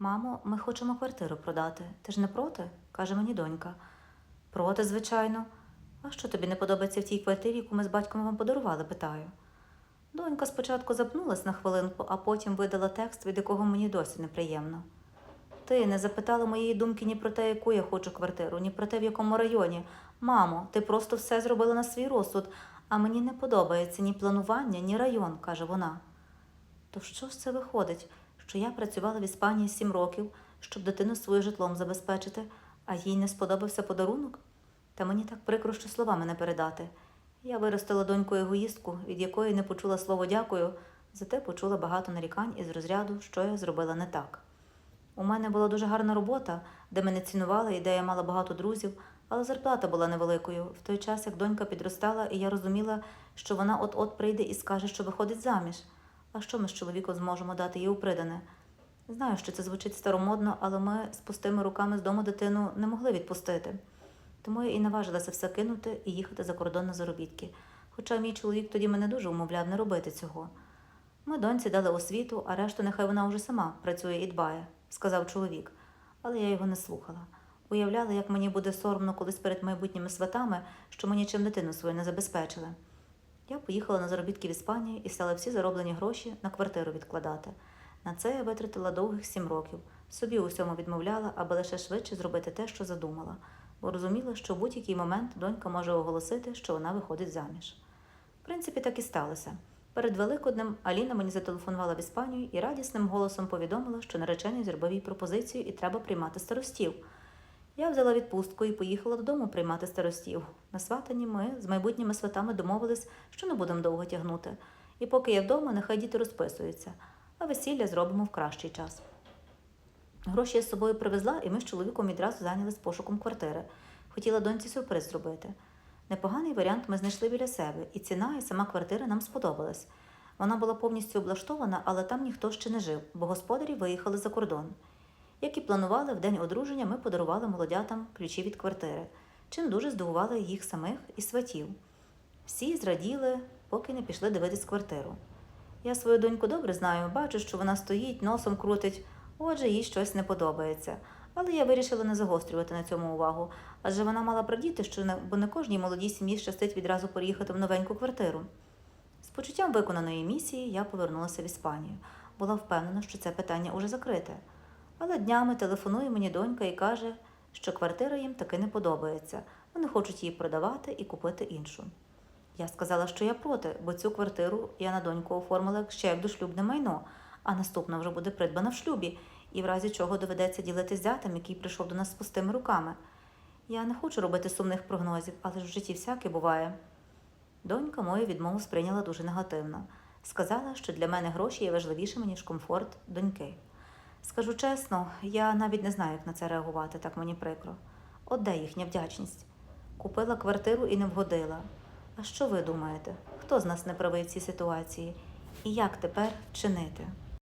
Мамо, ми хочемо квартиру продати. Ти ж не проти? каже мені донька. Проти, звичайно. А що тобі не подобається в тій квартирі, яку ми з батьком вам подарували? питаю. Донька спочатку запнулась на хвилинку, а потім видала текст, від якого мені досі неприємно. Ти не запитала моєї думки ні про те, яку я хочу квартиру, ні про те, в якому районі. Мамо, ти просто все зробила на свій розсуд, а мені не подобається ні планування, ні район, каже вона. То що ж це виходить, що я працювала в Іспанії сім років, щоб дитину свою житлом забезпечити, а їй не сподобався подарунок? Та мені так прикро, що словами не передати. Я виростила доньку егоїстку, від якої не почула слово дякую, зате почула багато нарікань із розряду, що я зробила не так. У мене була дуже гарна робота, де мене цінували і де я мала багато друзів, але зарплата була невеликою. В той час, як донька підростала, і я розуміла, що вона от-от прийде і скаже, що виходить заміж. А що ми з чоловіком зможемо дати їй у придане? Знаю, що це звучить старомодно, але ми з пустими руками з дому дитину не могли відпустити. Тому я і наважилася все кинути і їхати за кордон на заробітки. Хоча мій чоловік тоді мене дуже умовляв не робити цього. Ми доньці дали освіту, а решту нехай вона вже сама працює і дбає, сказав чоловік. Але я його не слухала. Уявляла, як мені буде соромно колись перед майбутніми сватами, що ми нічим дитину свою не забезпечили. Я поїхала на заробітки в Іспанію і стала всі зароблені гроші на квартиру відкладати. На це я витратила довгих сім років. Собі у всьому відмовляла, аби лише швидше зробити те, що задумала, бо розуміла, що в будь-який момент донька може оголосити, що вона виходить заміж. В принципі, так і сталося. Перед Великоднем Аліна мені зателефонувала в Іспанію і радісним голосом повідомила, що наречений зробив їй пропозицію і треба приймати старостів. Я взяла відпустку і поїхала додому приймати старостів. На сватанні ми з майбутніми сватами домовились, що не будемо довго тягнути. І поки я вдома, нехай діти розписуються, а весілля зробимо в кращий час. Гроші я з собою привезла, і ми з чоловіком відразу зайнялись пошуком квартири. Хотіла доньці сюрприз зробити. Непоганий варіант ми знайшли біля себе, і ціна, і сама квартира нам сподобалась. Вона була повністю облаштована, але там ніхто ще не жив, бо господарі виїхали за кордон. Як і планували, в день одруження ми подарували молодятам ключі від квартири, чим дуже здивували їх самих і сватів. Всі зраділи, поки не пішли дивитись квартиру. Я свою доньку добре знаю, бачу, що вона стоїть, носом крутить, отже, їй щось не подобається. Але я вирішила не загострювати на цьому увагу, адже вона мала прадіти, що не, бо не кожній молодій сім'ї щастить відразу переїхати в новеньку квартиру. З почуттям виконаної місії я повернулася в Іспанію. Була впевнена, що це питання уже закрите. Але днями телефонує мені донька і каже, що квартира їм таки не подобається. Вони хочуть її продавати і купити іншу. Я сказала, що я проти, бо цю квартиру я на доньку оформила ще як дошлюбне майно, а наступна вже буде придбана в шлюбі, і в разі чого доведеться ділитися зятем, який прийшов до нас з пустими руками. Я не хочу робити сумних прогнозів, але ж в житті всяке буває. Донька мою відмову сприйняла дуже негативно. Сказала, що для мене гроші є важливішими, ніж комфорт доньки. Скажу чесно, я навіть не знаю, як на це реагувати, так мені прикро. От де їхня вдячність? Купила квартиру і не вгодила. А що ви думаєте? Хто з нас не правий в цій ситуації? І як тепер вчинити?